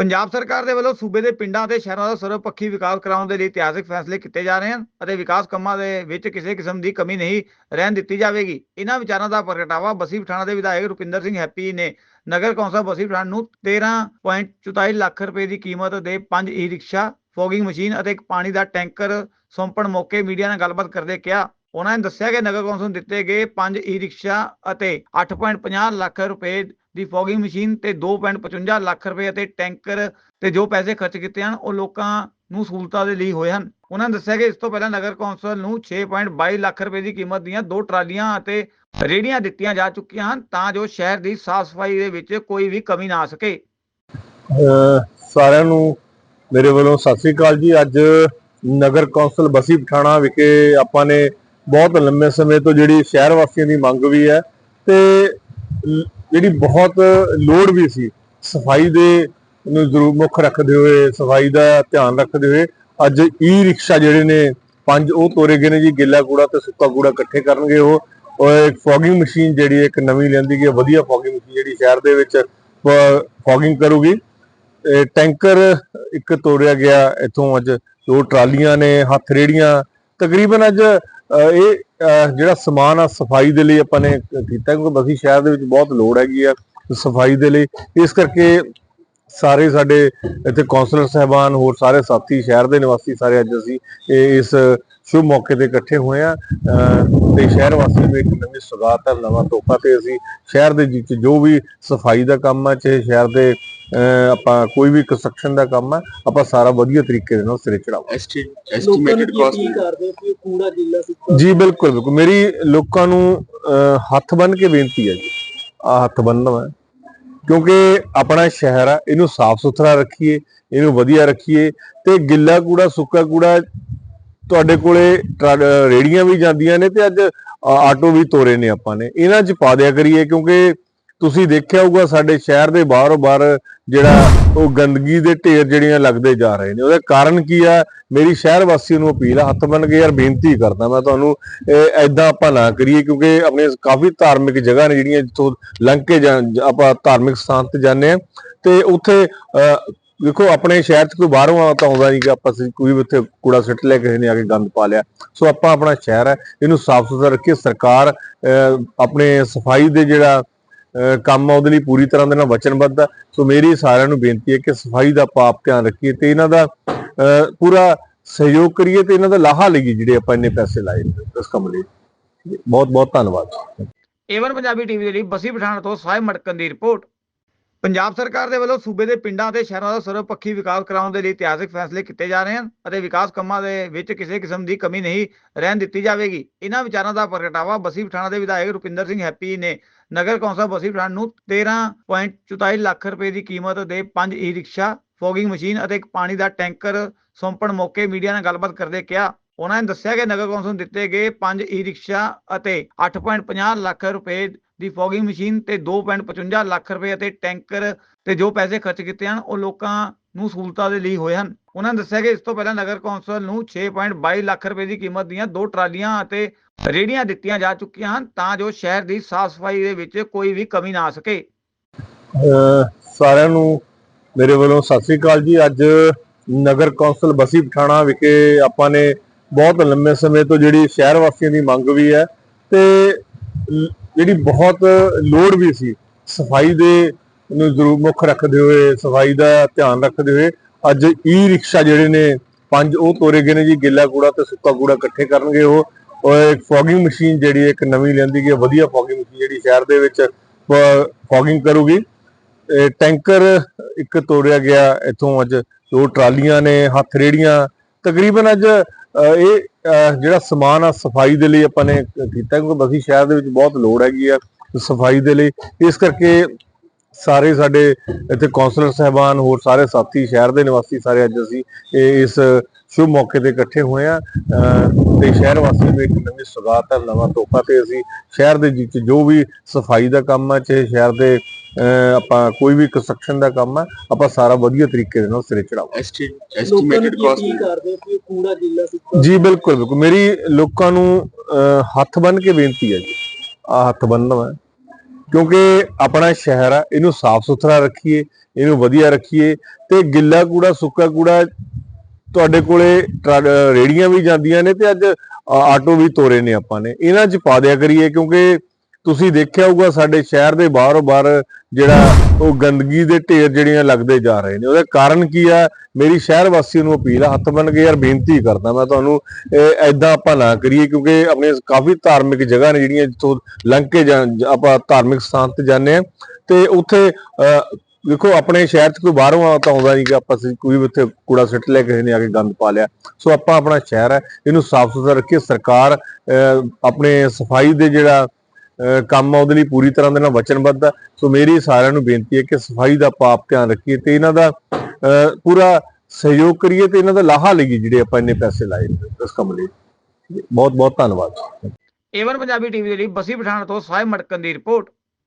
ਪੰਜਾਬ ਸਰਕਾਰ ਦੇ ਵੱਲੋਂ ਸੂਬੇ ਦੇ ਪਿੰਡਾਂ ਅਤੇ ਸ਼ਹਿਰਾਂ ਦਾ ਸਰਵਪੱਖੀ ਵਿਕਾਸ ਕਰਾਉਣ ਦੇ ਲਈ ਇਤਿਹਾਸਕ ਫੈਸਲੇ ਕੀਤੇ ਜਾ ਰਹੇ ਹਨ ਅਤੇ ਵਿਕਾਸ ਕੰਮਾਂ ਦੇ ਵਿੱਚ ਕਿਸੇ ਕਿਸਮ ਦੀ ਕਮੀ ਨਹੀਂ ਰਹਿਣ ਦਿੱਤੀ ਜਾਵੇਗੀ। ਇਹਨਾਂ ਵਿਚਾਰਾਂ ਦਾ ਪ੍ਰਗਟਾਵਾ ਬਸੀ ਪਠਾਣਾ ਦੇ ਵਿਧਾਇਕ ਰੁਪਿੰਦਰ ਸਿੰਘ ਹੈਪੀ ਨੇ ਨਗਰ ਕੌਂਸਲ ਬਸੀ ਪਠਾਣਾ ਨੂੰ 13.44 ਲੱਖ ਰੁਪਏ ਦੀ ਕੀਮਤ ਦੇ ਪੰਜ ਈ-ਰਿਕਸ਼ਾ, ਫੋਗਿੰਗ ਮਸ਼ੀਨ ਅਤੇ ਇੱਕ ਪਾਣੀ ਦਾ ਟੈਂਕਰ ਸੌਂਪਣ ਮੌਕੇ ਮੀਡੀਆ ਨਾਲ ਗੱਲਬਾਤ ਕਰਦੇ ਕਿਹਾ। ਉਹਨਾਂ ਨੇ ਦੱਸਿਆ ਕਿ ਨਗਰ ਕੌਂਸਲ ਨੂੰ ਦਿੱਤੇ ਗਏ ਪੰਜ ਈ-ਰਿਕਸ਼ਾ ਅਤੇ 8.50 ਲੱਖ ਰੁਪਏ ਦੀ ਫੋਗਿੰਗ ਮਸ਼ੀਨ ਤੇ 2.55 ਲੱਖ ਰੁਪਏ ਅਤੇ ਟੈਂਕਰ ਤੇ ਜੋ ਪੈਸੇ ਖਰਚ ਕੀਤੇ ਹਨ, ਉਹ ਲੋਕਾਂ ਨੂੰ ਸਹੂਲਤਾਂ ਦੇ ਲਈ ਹੋਏ ਹਨ। ਉਹਨਾਂ ਨੇ ਦੱਸਿਆ ਕਿ ਇਸ ਤੋਂ ਪਹਿਲਾਂ ਨਗਰ ਕੌਂਸਲ ਨੂੰ 6.22 ਲੱਖ ਰੁਪਏ ਦੀ ਕੀਮਤ ਦੀਆਂ ਦੋ ਟਰਾਲੀਆਂ ਅਤੇ ਰੇਹੜੀਆਂ ਦਿੱਤੀਆਂ ਜਾ ਚੁੱਕੀਆਂ ਹਨ ਤਾਂ ਜੋ ਸ਼ਹਿਰ ਦੀ ਸਾਫ਼ ਸਫ਼ਾਈ ਦੇ ਵਿੱਚ ਕੋਈ ਵੀ ਕਮੀ ਨਾ ਆ ਸਕੇ। ਸਾਰਿਆਂ ਨੂੰ ਮੇਰੇ ਵੱਲੋਂ ਸਤਿ ਸ੍ਰੀ ਅਕਾਲ ਜੀ। ਅੱਜ ਨਗਰ ਕੌਂਸਲ ਬਸੀ ਪਠਾਣਾ ਵਿਖੇ ਆਪਾਂ ਨੇ ਬਹੁਤ ਲੰਮੇ ਸਮੇਂ ਤੋਂ ਜਿਹੜੀ ਸ਼ਹਿਰ ਵਾਸੀਆਂ ਦੀ ਮੰਗ ਵੀ ਹੈ ਤੇ ਜਿਹੜੀ ਬਹੁਤ ਲੋੜ ਵੀ ਸੀ, ਸਫ਼ਾਈ ਦੇ ਨੂੰ ਜ਼ਰੂਰ ਮੁੱਖ ਰੱਖਦੇ ਹੋਏ, ਸਫ਼ਾਈ ਦਾ ਧਿਆਨ ਰੱਖਦੇ ਹੋਏ, ਅੱਜ ਈ ਰਿਕਸ਼ਾ ਜਿਹੜੇ ਨੇ, ਪੰਜ ਉਹ ਤੋਰੇ ਗਏ ਨੇ ਜੀ ਗਿੱਲਾ ਕੂੜਾ ਤੇ ਸੁੱਕਾ ਕੂੜਾ ਇਕੱਠੇ ਕਰਨਗੇ ਉਹ, ਔਰ ਇੱਕ ਫੋਗਿੰਗ ਮਸ਼ੀਨ ਜਿਹੜੀ ਇੱਕ ਨਵੀਂ ਲੈਂਦੀ ਗਈ ਵਧੀਆ ਫੋਗਿੰਗ ਮਸ਼ੀਨ ਜਿਹੜੀ ਸ਼ਹਿਰ ਦੇ ਵਿੱਚ ਫੋਗਿੰਗ ਕਰੂਗੀ। ਟੈਂਕਰ ਇੱਕ ਤੋੜਿਆ ਗਿਆ, ਇੱਥੋਂ ਅੱਜ ਦੋ ਟਰਾਲੀਆਂ ਨੇ, ਹੱਥ ਰੇੜੀਆਂ, ਤਕਰੀਬਨ ਅੱਜ ਇਹ ਜਿਹੜਾ ਸਮਾਨ ਆ ਸਫ਼ਾਈ ਦੇ ਲਈ ਆਪਾਂ ਨੇ ਕੀਤਾ, ਕਿਉਂਕਿ ਬਸੀ ਸ਼ਹਿਰ ਦੇ ਵਿੱਚ ਬਹੁਤ ਲੋੜ ਹੈਗੀ ਆ ਸਫ਼ਾਈ ਦੇ ਲਈ। ਇਸ ਕਰਕੇ ਸਾਰੇ ਸਾਡੇ ਇੱਥੇ ਕੌਂਸਲਰ ਸਹਿਬਾਨ ਹੋਰ ਸਾਰੇ ਸਾਥੀ ਸ਼ਹਿਰ ਦੇ ਨਿਵਾਸੀ ਸਾਰੇ ਅੱਜ ਅਸੀਂ ਇਹ ਇਸ ਸ਼ੁਭ ਮੌਕੇ ਤੇ ਇਕੱਠੇ ਹੋਏ ਆ ਤੇ ਸ਼ਹਿਰ ਵਾਸੀਆਂ ਨੂੰ ਇੱਕ ਨਵੀਂ ਸੁਗਾਤ ਹੈ ਨਵਾਂ ਤੋਹਫਾ ਤੇ ਅਸੀਂ ਸ਼ਹਿਰ ਦੇ ਵਿੱਚ ਜੋ ਵੀ ਸਫ਼ਾਈ ਦਾ ਕੰਮ ਹੈ ਚਾਹੇ ਸ਼ਹਿਰ ਦੇ ਅਹ, ਆਪਾਂ ਕੋਈ ਵੀ ਕੰਸਟਰਕਸ਼ਨ ਦਾ ਕੰਮ ਹੈ ਆਪਾਂ ਸਾਰਾ ਵਧੀਆ ਤਰੀਕੇ ਦੇ ਨਾਲ ਸਿਰੇ ਚੜਾਵਾਂਗੇ ਐਸਟੀਮੇਟਡ ਕਾਸਟ ਕਰਦੇ ਕਿ ਕੂੜਾ ਗਿੱਲਾ ਸੁੱਕਾ ਜੀ ਬਿਲਕੁਲ ਬਿਲਕੁਲ। ਮੇਰੀ ਲੋਕਾਂ ਨੂੰ ਅਹ, ਹੱਥ ਬੰਨ ਕੇ ਬੇਨਤੀ ਹੈ ਜੀ। ਆ ਹੱਥ ਬੰਨ੍ਹਣਾ ਹੈ ਕਿਉਂਕਿ ਆਪਣਾ ਸ਼ਹਿਰ ਆ, ਇਹਨੂੰ ਸਾਫ਼ ਸੁਥਰਾ ਰੱਖੀਏ, ਇਹਨੂੰ ਵਧੀਆ ਰੱਖੀਏ ਤੇ ਗਿੱਲਾ ਕੂੜਾ, ਸੁੱਕਾ ਕੂੜਾ ਤੁਹਾਡੇ ਕੋਲੇ ਟਰਾ- ਰੇਹੜੀਆਂ ਵੀ ਜਾਂਦੀਆਂ ਨੇ ਤੇ ਅੱਜ ਆਟੋ ਵੀ ਤੋਰੇ ਨੇ ਆਪਾਂ ਨੇ। ਇਹਨਾਂ 'ਚ ਪਾ ਦਿਆ ਕਰੀਏ ਕਿਉਂਕਿ ਤੁਸੀਂ ਦੇਖਿਆ ਹੋਊਗਾ ਸਾਡੇ ਸ਼ਹਿਰ ਦੇ ਬਾਹਰੋਂ ਬਾਹਰ ਜਿਹੜਾ ਉਹ ਗੰਦਗੀ ਦੇ ਢੇਰ ਜਿਹੜੀਆਂ ਲੱਗਦੇ ਜਾ ਰਹੇ ਨੇ। ਉਹਦਾ ਕਾਰਨ ਕੀ ਆ? ਮੇਰੀ ਸ਼ਹਿਰ ਵਾਸੀਆਂ ਨੂੰ ਅਪੀਲ ਆ ਹੱਥ ਬੰਨ ਕੇ ਯਾਰ ਬੇਨਤੀ ਕਰਦਾ ਮੈਂ ਤੁਹਾਨੂੰ ਐਦਾਂ ਆਪਾਂ ਨਾ ਕਰੀਏ ਕਿਉਂਕਿ ਆਪਣੇ ਕਾਫੀ ਧਾਰਮਿਕ ਜਗ੍ਹਾ ਨੇ ਜਿਹੜੀਆਂ ਜਿੱਥੋਂ ਲੰਘ ਕੇ ਆਪਾਂ ਧਾਰਮਿਕ ਸਥਾਨ ਤੇ ਜਾਂਦੇ ਆ। ਤੇ ਉੱਥੇ ਅਹ, ਦੇਖੋ ਆਪਣੇ ਸ਼ਹਿਰ 'ਚ ਕੋਈ ਬਾਹਰੋਂ ਆ ਤਾਂ ਆਉਂਦਾ ਨਹੀਂ ਕਿ ਆਪਾਂ ਕੋਈ ਵੀ ਉੱਥੇ ਕੂੜਾ ਸਿੱਟ ਲਿਆ ਕਿਸੇ ਨੇ ਆ ਕੇ ਗੰਦ ਪਾ ਲਿਆ। ਸੋ ਆਪਾਂ ਆਪਣਾ ਸ਼ਹਿਰ ਹੈ ਇਹਨੂੰ ਸਾਫ਼ ਸੁਥਰਾ ਰੱਖੀਏ। ਸਰਕਾਰ ਅਹ, ਆਪਣੇ ਸਫ਼ਾਈ ਦੇ ਜਿਹੜਾ ਕੰਮ ਆ, ਉਹਦੇ ਲਈ ਪੂਰੀ ਤਰ੍ਹਾਂ ਦੇ ਨਾਲ ਵਚਨਬੱਧ ਆ। ਸੋ ਮੇਰੀ ਸਾਰਿਆਂ ਨੂੰ ਬੇਨਤੀ ਹੈ ਕਿ ਸਫ਼ਾਈ ਦਾ ਪਾਪ ਧਿਆਨ ਰੱਖੀਏ ਤੇ ਇਹਨਾਂ ਦਾ ਪੂਰਾ ਸਹਿਯੋਗ ਕਰੀਏ ਤੇ ਇਹਨਾਂ ਦਾ ਲਾਹਾ ਲਈਏ ਜਿਹੜੇ ਆਪਾਂ ਇੰਨੇ ਪੈਸੇ ਲਾਏ ਇਸ ਕੰਮ ਲਈ। ਬਹੁਤ ਬਹੁਤ ਧੰਨਵਾਦ। ਏਵਨ ਪੰਜਾਬੀ ਟੀਵੀ ਦੇ ਲਈ ਬਸੀ ਪਠਾਣਾ ਤੋਂ ਸਾਹਿਬ ਮੜਕਨ ਦੀ ਰਿਪੋਰਟ। ਪੰਜਾਬ ਸਰਕਾਰ ਦੇ ਵੱਲੋਂ ਸੂਬੇ ਦੇ ਪਿੰਡਾਂ ਅਤੇ ਸ਼ਹਿਰਾਂ ਦਾ ਸਰਵਪੱਖੀ ਵਿਕਾਸ ਕਰਾਉਣ ਦੇ ਲਈ ਇਤਿਹਾਸਿਕ ਫੈਸਲੇ ਕੀਤੇ ਜਾ ਰਹੇ ਹਨ ਅਤੇ ਵਿਕਾਸ ਕੰਮਾਂ ਦੇ ਵਿੱਚ ਕਿਸੇ ਕਿਸਮ ਦੀ ਕਮੀ ਨਹੀਂ ਰਹਿਣ ਦਿੱਤੀ ਜਾਵੇਗੀ। ਇਹਨਾਂ ਵਿਚਾਰਾਂ ਦਾ ਪ੍ਰਗਟਾਵਾ ਬਸੀ ਪਠਾਣਾ ਦੇ ਵਿਧਾਇਕ ਰੁਪਿੰਦਰ ਸਿੰਘ ਹੈਪੀ ਨੇ ਨਗਰ ਕੌਂਸਲ ਬਸੀ ਪਠਾਨ ਨੂੰ 13.44 ਲੱਖ ਰੁਪਏ ਦੀ ਕੀਮਤ ਦੇ ਪੰਜ ਈ-ਰਿਕਸ਼ਾ, ਫੋਗਿੰਗ ਮਸ਼ੀਨ ਅਤੇ ਇੱਕ ਪਾਣੀ ਦਾ ਟੈਂਕਰ ਸੌਂਪਣ ਮੌਕੇ ਮੀਡੀਆ ਨਾਲ ਗੱਲਬਾਤ ਕਰਦੇ ਕਿਹਾ। ਉਹਨਾਂ ਨੇ ਦੱਸਿਆ ਕਿ ਨਗਰ ਕੌਂਸਲ ਨੂੰ ਦਿੱਤੇ ਗਏ ਪੰਜ ਈ-ਰਿਕਸ਼ਾ ਅਤੇ 8.50 ਲੱਖ ਰੁਪਏ ਦੀ ਫੋਗਿੰਗ ਮਸ਼ੀਨ ਤੇ 2.55 ਲੱਖ ਰੁਪਏ ਅਤੇ ਟੈਂਕਰ ਤੇ ਜੋ ਪੈਸੇ ਖਰਚ ਕੀਤੇ ਹਨ, ਉਹ ਲੋਕਾਂ ਨੂੰ ਸਹੂਲਤਾਂ ਦੇ ਲਈ ਹੋਏ ਹਨ। ਉਹਨਾਂ ਨੇ ਦੱਸਿਆ ਕਿ ਇਸ ਤੋਂ ਪਹਿਲਾਂ ਨਗਰ ਕੌਂਸਲ ਨੂੰ 6.22 ਲੱਖ ਰੁਪਏ ਦੀ ਕੀਮਤ ਦੀਆਂ ਦੋ ਟਰਾਲੀਆਂ ਅਤੇ ਰੇਹੜੀਆਂ ਦਿੱਤੀਆਂ ਜਾ ਚੁੱਕੀਆਂ ਹਨ ਤਾਂ ਜੋ ਸ਼ਹਿਰ ਦੀ ਸਾਫ਼ ਸਫ਼ਾਈ ਦੇ ਵਿੱਚ ਕੋਈ ਵੀ ਕਮੀ ਨਾ ਆ ਸਕੇ। ਸਾਰਿਆਂ ਨੂੰ ਮੇਰੇ ਵੱਲੋਂ ਸਤਿ ਸ੍ਰੀ ਅਕਾਲ ਜੀ। ਅੱਜ ਨਗਰ ਕੌਂਸਲ ਬਸੀ ਪਠਾਣਾ ਵਿਖੇ ਆਪਾਂ ਨੇ ਬਹੁਤ ਲੰਮੇ ਸਮੇਂ ਤੋਂ ਜਿਹੜੀ ਸ਼ਹਿਰ ਵਾਸੀਆਂ ਦੀ ਮੰਗ ਵੀ ਹੈ ਤੇ ਜਿਹੜੀ ਬਹੁਤ ਲੋੜ ਵੀ ਸੀ ਸਫ਼ਾਈ ਦੇ ਨੂੰ ਜ਼ਰੂਰ ਮੁੱਖ ਰੱਖਦੇ ਹੋਏ ਸਫ਼ਾਈ ਦਾ ਧਿਆਨ ਰੱਖਦੇ ਹੋਏ ਅੱਜ ਈ ਰਿਕਸ਼ਾ ਜਿਹੜੇ ਨੇ ਪੰਜ ਉਹ ਤੋਰੇ ਗਏ ਨੇ ਜੀ ਗਿੱਲਾ ਕੂੜਾ ਤੇ ਸੁੱਕਾ ਕੂੜਾ ਇਕੱਠੇ ਕਰਨਗੇ ਉਹ ਔਰ ਇੱਕ ਫੋਗਿੰਗ ਮਸ਼ੀਨ ਜਿਹੜੀ ਇੱਕ ਨਵੀਂ ਲੈਂਦੀ ਗਈ ਹੈ, ਵਧੀਆ ਫੋਗਿੰਗ ਮਸ਼ੀਨ ਜਿਹੜੀ ਸ਼ਹਿਰ ਦੇ ਵਿੱਚ ਫੋਗਿੰਗ ਕਰੂਗੀ। ਟੈਂਕਰ ਇੱਕ ਤੋੜਿਆ ਗਿਆ ਇੱਥੋਂ ਅੱਜ ਦੋ ਟਰਾਲੀਆਂ ਨੇ ਹੱਥ ਰੇੜੀਆਂ ਤਕਰੀਬਨ ਅੱਜ ਇਹ ਅਹ, ਜਿਹੜਾ ਸਮਾਨ ਆ ਸਫ਼ਾਈ ਦੇ ਲਈ ਆਪਾਂ ਨੇ ਕੀਤਾ ਕਿਉਂਕਿ ਬਸੀ ਸ਼ਹਿਰ ਦੇ ਵਿੱਚ ਬਹੁਤ ਲੋੜ ਹੈਗੀ ਆ ਸਫ਼ਾਈ ਦੇ ਲਈ। ਇਸ ਕਰਕੇ ਸਾਰੇ ਸਾਡੇ ਇੱਥੇ ਕੌਂਸਲਰ ਸਹਿਬਾਨ ਹੋਰ ਸਾਰੇ ਸਾਥੀ ਸ਼ਹਿਰ ਦੇ ਨਿਵਾਸੀ ਸਾਰੇ ਅੱਜ ਅਸੀਂ ਇਹ ਇਸ ਸ਼ੁਭ ਮੌਕੇ ਤੇ ਇਕੱਠੇ ਹੋਏ ਆ। ਅਹ, ਤੇ ਸ਼ਹਿਰ ਵਾਸੀਆਂ ਨੂੰ ਇੱਕ ਨਵੀਂ ਸੁਗਾਤ ਹੈ ਨਵਾਂ ਤੋਹਫਾ ਤੇ ਅਸੀਂ ਸ਼ਹਿਰ ਦੇ ਵਿੱਚ ਜੋ ਵੀ ਸਫ਼ਾਈ ਦਾ ਕੰਮ ਹੈ ਚਾਹੇ ਸ਼ਹਿਰ ਦੇ ਆਪਾਂ ਕੋਈ ਵੀ ਕੰਸਟਰਕਸ਼ਨ ਦਾ ਕੰਮ ਹੈ ਆਪਾਂ ਸਾਰਾ ਵਧੀਆ ਤਰੀਕੇ ਦੇ ਨਾਲ ਸਿਰੇ ਚੜਾਵਾਂਗੇ ਐਸਟੀਮੇਟਡ ਕਾਸਟ ਕਰਦੇ ਕਿ ਕੂੜਾ ਗਿੱਲਾ ਸੁੱਕਾ ਜੀ ਬਿਲਕੁਲ ਬਿਲਕੁਲ। ਮੇਰੀ ਲੋਕਾਂ ਨੂੰ ਅਹ, ਹੱਥ ਬੰਨ ਕੇ ਬੇਨਤੀ ਹੈ ਜੀ ਆ ਹੱਥ ਬੰਨ੍ਹਣਾ ਹੈ ਕਿਉਂਕਿ ਆਪਣਾ ਸ਼ਹਿਰ ਆ ਇਹਨੂੰ ਸਾਫ਼ ਸੁਥਰਾ ਰੱਖੀਏ ਇਹਨੂੰ ਵਧੀਆ ਰੱਖੀਏ ਤੇ ਗਿੱਲਾ ਕੂੜਾ ਸੁੱਕਾ ਕੂੜਾ ਤੁਹਾਡੇ ਕੋਲੇ ਟਰਾ- ਰੇਹੜੀਆਂ ਵੀ ਜਾਂਦੀਆਂ ਨੇ ਤੇ ਅੱਜ ਆਟੋ ਵੀ ਤੋਰੇ ਨੇ ਆਪਾਂ ਨੇ। ਇਹਨਾਂ 'ਚ ਪਾ ਦਿਆ ਕਰੀਏ ਕਿਉਂਕਿ ਤੁਸੀਂ ਦੇਖਿਆ ਹੋਊਗਾ ਸਾਡੇ ਸ਼ਹਿਰ ਦੇ ਬਾਹਰੋਂ ਬਾਹਰ ਜਿਹੜਾ ਉਹ ਗੰਦਗੀ ਦੇ ਢੇਰ ਜਿਹੜੀਆਂ ਲੱਗਦੇ ਜਾ ਰਹੇ ਨੇ। ਉਹਦਾ ਕਾਰਨ ਕੀ ਆ? ਮੇਰੀ ਸ਼ਹਿਰ ਵਾਸੀਆਂ ਨੂੰ ਅਪੀਲ ਆ ਹੱਥ ਬੰਨ ਕੇ ਯਾਰ ਬੇਨਤੀ ਕਰਦਾ ਮੈਂ ਤੁਹਾਨੂੰ ਐਦਾਂ ਆਪਾਂ ਨਾ ਕਰੀਏ ਕਿਉਂਕਿ ਆਪਣੇ ਕਾਫੀ ਧਾਰਮਿਕ ਜਗ੍ਹਾ ਨੇ ਜਿਹੜੀਆਂ ਜਿੱਥੋਂ ਲੰਘ ਕੇ ਜਾਂ- ਆਪਾਂ ਧਾਰਮਿਕ ਸਥਾਨ ਤੇ ਜਾਂਦੇ ਆ ਤੇ ਉੱਥੇ ਅਹ, ਦੇਖੋ ਆਪਣੇ ਸ਼ਹਿਰ 'ਚ ਕੋਈ ਬਾਹਰੋਂ ਆ ਤਾਂ ਆਉਂਦਾ ਨਹੀਂ ਕਿ ਆਪਾਂ ਕੋਈ ਉੱਥੇ ਕੂੜਾ ਸਿੱਟ ਲਿਆ ਕਿਸੇ ਨੇ ਆ ਕੇ ਗੰਦ ਪਾ ਲਿਆ। ਸੋ ਆਪਾਂ ਆਪਣਾ ਸ਼ਹਿਰ ਹੈ ਇਹਨੂੰ ਸਾਫ਼ ਸੁਥਰਾ ਰੱਖੀਏ। ਸਰਕਾਰ ਆਪਣੇ ਸਫ਼ਾਈ ਦੇ ਜਿਹੜਾ ਕੰਮ ਆ ਉਹਦੇ ਲਈ ਪੂਰੀ ਤਰ੍ਹਾਂ ਦੇ ਨਾਲ ਵਚਨਬੱਧ ਆ। ਸੋ ਮੇਰੀ ਸਾਰਿਆਂ ਨੂੰ ਬੇਨਤੀ ਹੈ ਕਿ ਸਫ਼ਾਈ ਦਾ ਆਪਾਂ ਆਪ ਧਿਆਨ ਰੱਖੀਏ ਤੇ ਇਹਨਾਂ ਦਾ ਅਹ, ਪੂਰਾ ਸਹਿਯੋਗ ਕਰੀਏ ਤੇ ਇਹਨਾਂ ਦਾ ਲਾਹਾ ਲਈਏ ਜਿਹੜੇ ਆਪਾਂ ਇੰਨੇ ਪੈਸੇ ਲਾਏ ਇਸ ਕੰਮ ਲਈ। ਬਹੁਤ ਬਹੁਤ ਧੰਨਵਾਦ। ਏਵਨ ਪੰਜਾਬੀ ਟੀਵੀ ਦੇ ਲਈ ਬਸੀ ਪਠਾਣ ਤੋਂ ਸਾਹਿਬ ਮਟਕਨ ਦੀ ਰਿਪੋਰਟ।